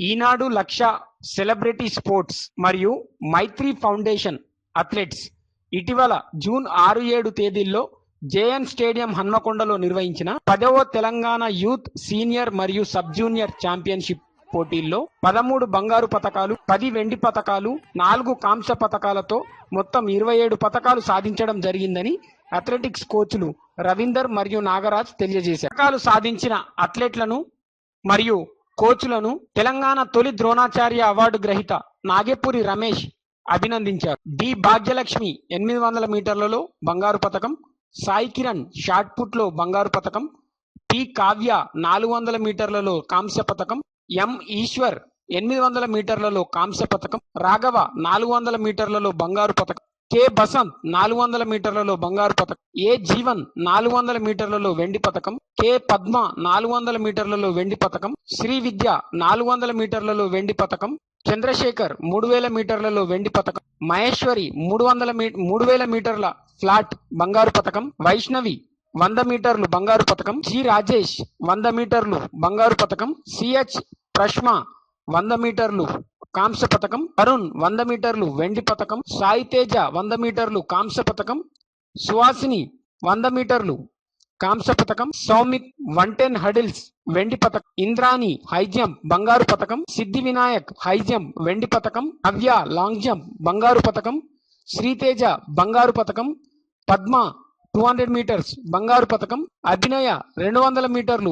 ఈనాడు లక్ష celebrity sports మరియు Maitri foundation athletes ఇటీవల June ఆరు ఏడు తేదీల్లో జేఎన్ స్టేడియం హన్మకొండలో నిర్వహించిన పదవ తెలంగాణ యూత్ సీనియర్ మరియు సబ్ జూనియర్ ఛాంపియన్షిప్ పోటీల్లో పదమూడు బంగారు పథకాలు పది వెండి పథకాలు నాలుగు కాంస్య పతకాలతో మొత్తం ఇరవై ఏడు పథకాలు సాధించడం జరిగిందని అథ్లెటిక్స్ కోచ్లు రవీందర్ మరియు నాగరాజ్ తెలియజేశారు. పథకాలు సాధించిన అథ్లెట్లను మరియు కోచ్లను తెలంగాణ తొలి ద్రోణాచార్య అవార్డు గ్రహీత నాగేపూరి రమేష్ అభినందించారు. డి. భాగ్యలక్ష్మి ఎనిమిది వందల మీటర్లలో బంగారు పతకం సాయి కిరణ్ షాట్ పుట్లో బంగారు పతకం పి. కావ్య నాలుగు వందల మీటర్లలో కాంస్య పతకం ఎం. ఈశ్వర్ ఎనిమిది వందల మీటర్లలో కాంస్య పతకం రాఘవ నాలుగు వందల మీటర్లలో బంగారు పతకం కె బసంత్ నాలుగు వందల మీటర్లలో బంగారు పథకం ఏ జీవన్ నాలుగు వందల మీటర్లలో వెండి పథకం కె పద్మ నాలుగు వందల మీటర్లలో వెండి పథకం శ్రీ విద్య నాలుగు వందల మీటర్లలో వెండి పథకం చంద్రశేఖర్ మూడు వేల మీటర్లలో వెండి పథకం మహేశ్వరి మూడు వందల మీ మూడు వేల మీటర్ల ఫ్లాట్ బంగారు పథకం వైష్ణవి వంద మీటర్లు బంగారు పథకం జి రాజేష్ వంద మీటర్లు బంగారు పథకం సిహెచ్ ప్రష్మ వంద మీటర్లు కాంస్య పతకం అరుణ్ వంద మీటర్లు వెండి పతకం సాయి తేజ వంద మీటర్లు కాంస్య పతకం సుహాసిని వంద మీటర్లు కాంస్య పతకం సౌమిక్ వన్ టెన్ హడిల్స్ వెండి పతకం ఇంద్రాణి హై జంప్ బంగారు పతకం సిద్ధి వినాయక్ హై జంప్ వెండి పతకం నవ్య లాంగ్ జంప్ బంగారు పతకం శ్రీతేజ బంగారు పతకం పద్మ టూ హండ్రెడ్ మీటర్స్ బంగారు పతకం అభినయ రెండు వందల మీటర్లు